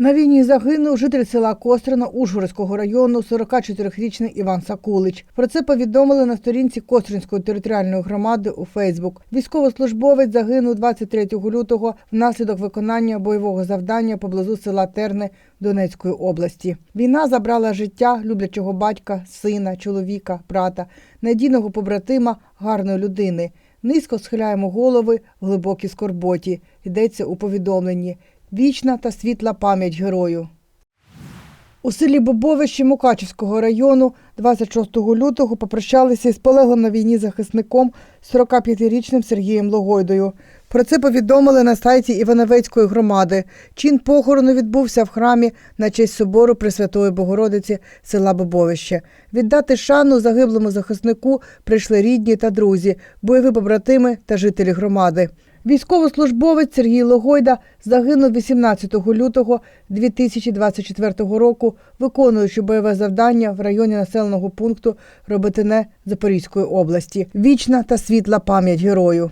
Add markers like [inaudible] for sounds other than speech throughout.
На війні загинув житель села Кострина Ужгородського району 44-річний Іван Сакулич. Про це повідомили на сторінці Костринської територіальної громади у Фейсбук. Військовослужбовець загинув 23 лютого внаслідок виконання бойового завдання поблизу села Терни Донецької області. Війна забрала життя люблячого батька, сина, чоловіка, брата, надійного побратима, гарної людини. Низько схиляємо голови в глибокій скорботі. Йдеться у повідомленні. Вічна та світла пам'ять герою. У селі Бобовище Мукачівського району 26 лютого попрощалися із полеглим на війні захисником 45-річним Сергієм Логойдою. Про це повідомили на сайті Івановецької громади. Чин похорону відбувся в храмі на честь собору Пресвятої Богородиці села Бобовище. Віддати шану загиблому захиснику прийшли рідні та друзі, бойові побратими та жителі громади. Військовослужбовець Сергій Логойда загинув 18 лютого 2024 року, виконуючи бойове завдання в районі населеного пункту Роботине Запорізької області. Вічна та світла пам'ять герою.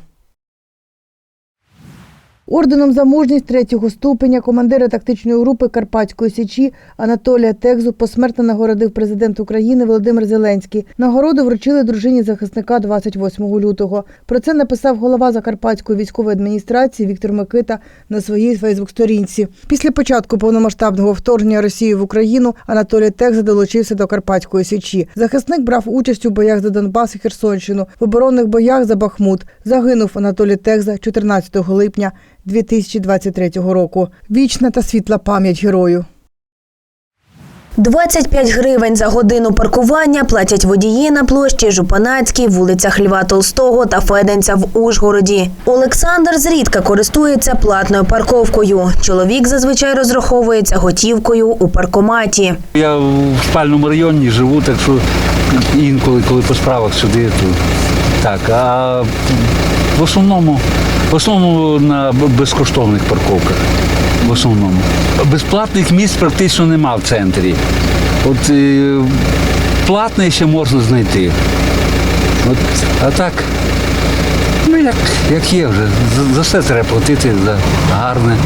Орденом за мужність третього ступеня командира тактичної групи Карпатської січі Анатолія Текзу посмертно нагородив президент України Володимир Зеленський. Нагороду вручили дружині захисника 28 лютого. Про це написав голова Закарпатської військової адміністрації Віктор Микита на своїй Фейсбук-сторінці. Після початку повномасштабного вторгнення Росії в Україну Анатолій Текза долучився до Карпатської січі. Захисник брав участь у боях за Донбас і Херсонщину, в оборонних боях за Бахмут. Загинув Анатолій Текза 14 липня 2023 року. Вічна та світла пам'ять герою. 25 гривень за годину паркування платять водії на площі Жупанацькій, вулицях Льва Толстого та Феденця в Ужгороді. Олександр зрідка користується платною парковкою. Чоловік зазвичай розраховується готівкою у паркоматі. Я в спальному районі живу, так що інколи, коли по справах сюди, то так. А в основному, в основному на безкоштовних парковках. В основному. Безплатних місць практично нема в центрі. От е, платне ще можна знайти. От, а так, ну як, як є вже. За, за все треба платити за гарне.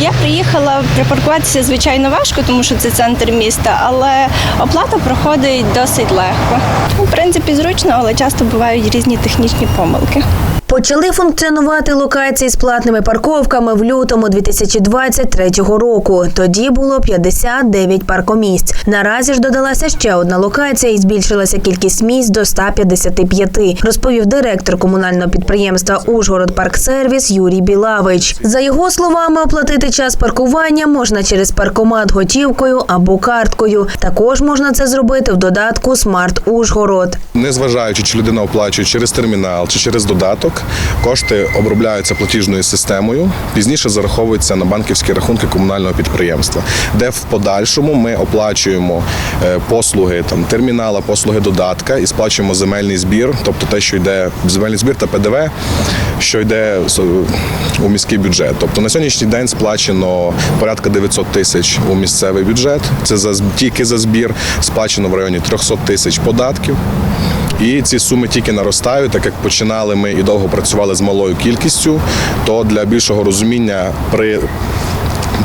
Я приїхала припаркуватися, звичайно, важко, тому що це центр міста, але оплата проходить досить легко. В принципі, зручно, але часто бувають різні технічні помилки. Почали функціонувати локації з платними парковками в лютому 2023 року. Тоді було 59 паркомісць. Наразі ж додалася ще одна локація і збільшилася кількість місць до 155, розповів директор комунального підприємства Ужгород Парксервіс Юрій Білавич. За його словами, оплатити час паркування можна через паркомат готівкою або карткою. Також можна це зробити в додатку Смарт Ужгород. Незважаючи, чи людина оплачує через термінал чи через додаток, кошти обробляються платіжною системою, пізніше зараховуються на банківські рахунки комунального підприємства, де в подальшому ми оплачуємо е, послуги там термінала, послуги додатка і сплачуємо земельний збір, тобто те, що йде земельний збір та ПДВ, що йде у міський бюджет. Тобто на сьогоднішній день сплачено порядка 900 тисяч у місцевий бюджет. Це за тільки за збір сплачено в районі 300 тисяч податків. І ці суми тільки наростають, так як починали ми і довго працювали з малою кількістю, то для більшого розуміння при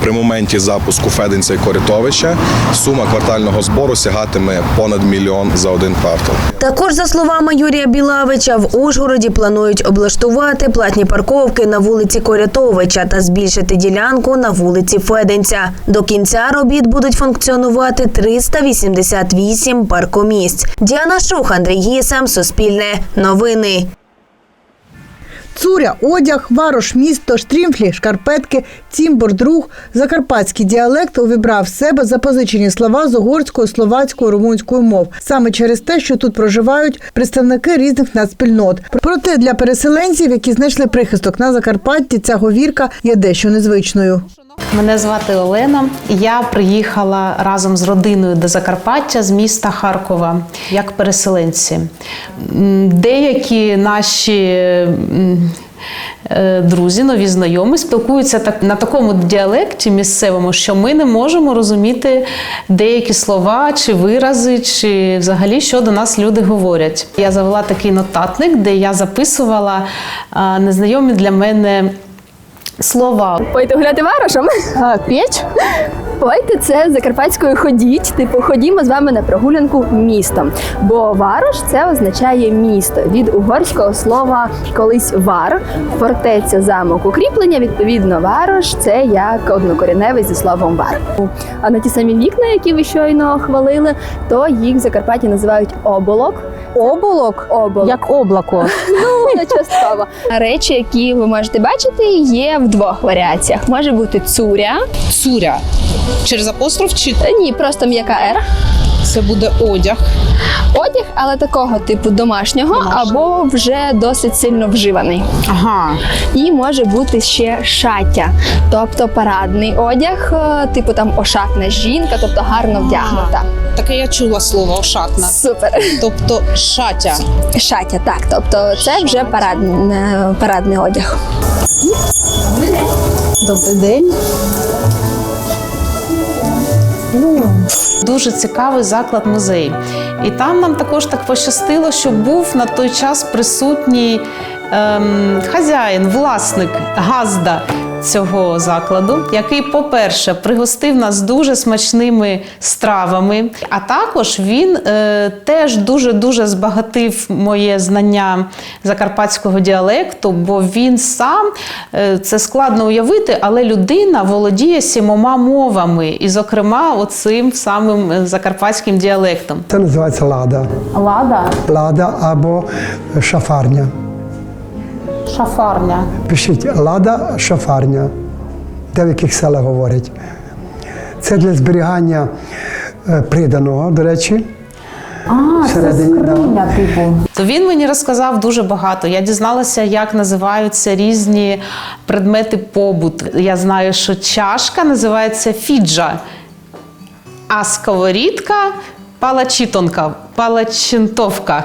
при моменті запуску Феденця і Коритовича сума квартального збору сягатиме понад мільйон за один квартал. Також, за словами Юрія Білавича, в Ужгороді планують облаштувати платні парковки на вулиці Корятовича та збільшити ділянку на вулиці Феденця. До кінця робіт будуть функціонувати 388 паркомісць. Діана Шух, Андрій Гісем, Суспільне, Новини. Цуря, одяг, варош місто, штрімфлі, шкарпетки, цімбор, друг. Закарпатський діалект увібрав в себе запозичені слова з угорської, словацької, румунської мов. Саме через те, що тут проживають представники різних нацспільнот. Проте для переселенців, які знайшли прихисток на Закарпатті, ця говірка є дещо незвичною. Мене звати Олена. Я приїхала разом з родиною до Закарпаття з міста Харкова як переселенці. Деякі наші е, друзі, нові знайомі спілкуються так на такому діалекті місцевому, що ми не можемо розуміти деякі слова чи вирази, чи взагалі що до нас люди говорять. Я завела такий нотатник, де я записувала незнайомі для мене слова. Пойти гуляти варошем? А, п'ять? Пойте це закарпатською ходіть. Типу, ходімо з вами на прогулянку містом. Бо варош це означає місто від угорського слова колись вар, фортеця, замок, укріплення. Відповідно, варош це як однокоріневий зі словом вар. А на ті самі вікна, які ви щойно хвалили, то їх в Закарпатті називають оболок. Оболок? Оболок. Як облако. [laughs] Ну, не частково. Речі, які ви можете бачити, є в двох варіаціях. Може бути цуря. Цуря. Через апостроф чи Та Ні, просто м'яка Р. це буде одяг? Одяг, але такого типу домашнього, або вже досить сильно вживаний. Ага. І може бути ще шаття, тобто парадний одяг, е, типу там ошатна жінка, тобто гарно вдягнута. Таке я чула слово ошатна. Супер. Тобто шатя. Шаття, так. Тобто це вже парадний, парадний одяг. Добрий день. Дуже цікавий заклад музей. І там нам також так пощастило, що був на той час присутній ем, хазяїн, власник газда цього закладу, який, по-перше, пригостив нас дуже смачними стравами. А також він е, теж дуже дуже збагатив моє знання закарпатського діалекту, бо він сам е, це складно уявити, але людина володіє сімома мовами, і, зокрема, оцим самим е, закарпатським діалектом. Це називається лада. Лада, Лада або шафарня. Шафарня. Пишіть лада шафарня, де в яких селах говорять. Це для зберігання е, приданого, до речі. А, Всередині, це скриня, типу. То він мені розказав дуже багато. Я дізналася, як називаються різні предмети побуту. Я знаю, що чашка називається фіджа, а сковорідка палачітонка, палачинтовка.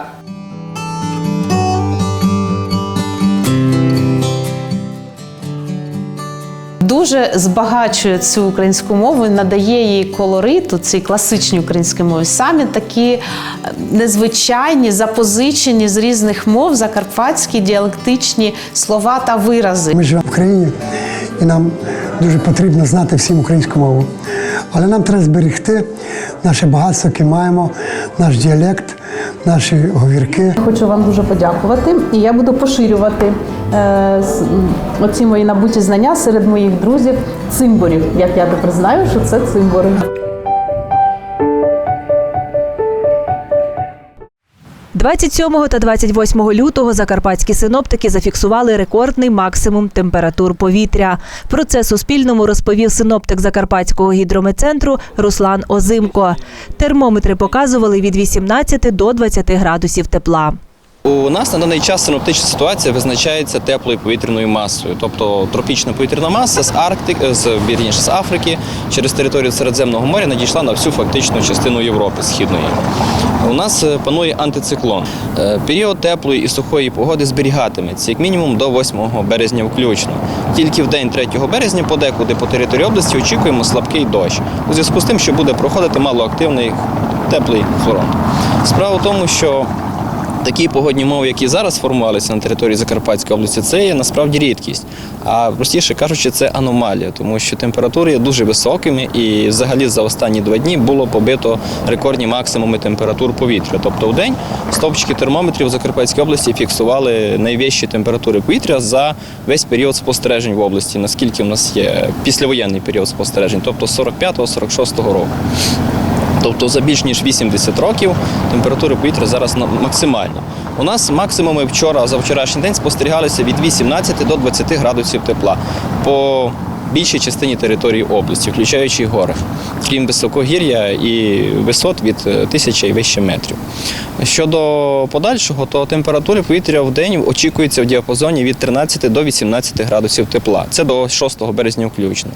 Дуже збагачує цю українську мову, надає їй колориту, цій класичній українській мові. Самі такі е, незвичайні, запозичені з різних мов закарпатські діалектичні слова та вирази. Ми живемо в країні і нам дуже потрібно знати всім українську мову. Але нам треба зберегти наше багатство, яке маємо, наш діалект, наші говірки. Хочу вам дуже подякувати, і я буду поширювати оці мої набуті знання серед моїх друзів цимборів. Як я тепер знаю, що це цимбори. – 27 та 28 лютого закарпатські синоптики зафіксували рекордний максимум температур повітря. Про це Суспільному розповів синоптик Закарпатського гідрометцентру Руслан Озимко. Термометри показували від 18 до 20 градусів тепла. У нас на даний час синоптична ситуація визначається теплою повітряною масою, тобто тропічна повітряна маса з Арктики, з вірніше з Африки через територію Середземного моря надійшла на всю фактичну частину Європи східної. У нас е, панує антициклон. Е, Період теплої і сухої погоди зберігатиметься як мінімум до 8 березня включно. Тільки в день 3 березня подекуди по території області очікуємо слабкий дощ. У зв'язку з тим, що буде проходити малоактивний теплий фронт. Справа в тому, що Такі погодні умови, які зараз сформувалися на території Закарпатської області, це є насправді рідкість. А простіше кажучи, це аномалія, тому що температури є дуже високими, і взагалі за останні два дні було побито рекордні максимуми температур повітря. Тобто в день стовпчики термометрів в Закарпатській області фіксували найвищі температури повітря за весь період спостережень в області, наскільки в нас є післявоєнний період спостережень, тобто з 45-46 року. Тобто за більш ніж 80 років температури повітря зараз максимальні. У нас максимуми вчора за вчорашній день спостерігалися від 18 до 20 градусів тепла по більшій частині території області, включаючи гори, крім високогір'я і висот від е, тисячі і вище метрів. Щодо подальшого, то температури повітря в день очікується в діапазоні від 13 до 18 градусів тепла. Це до 6 березня включно.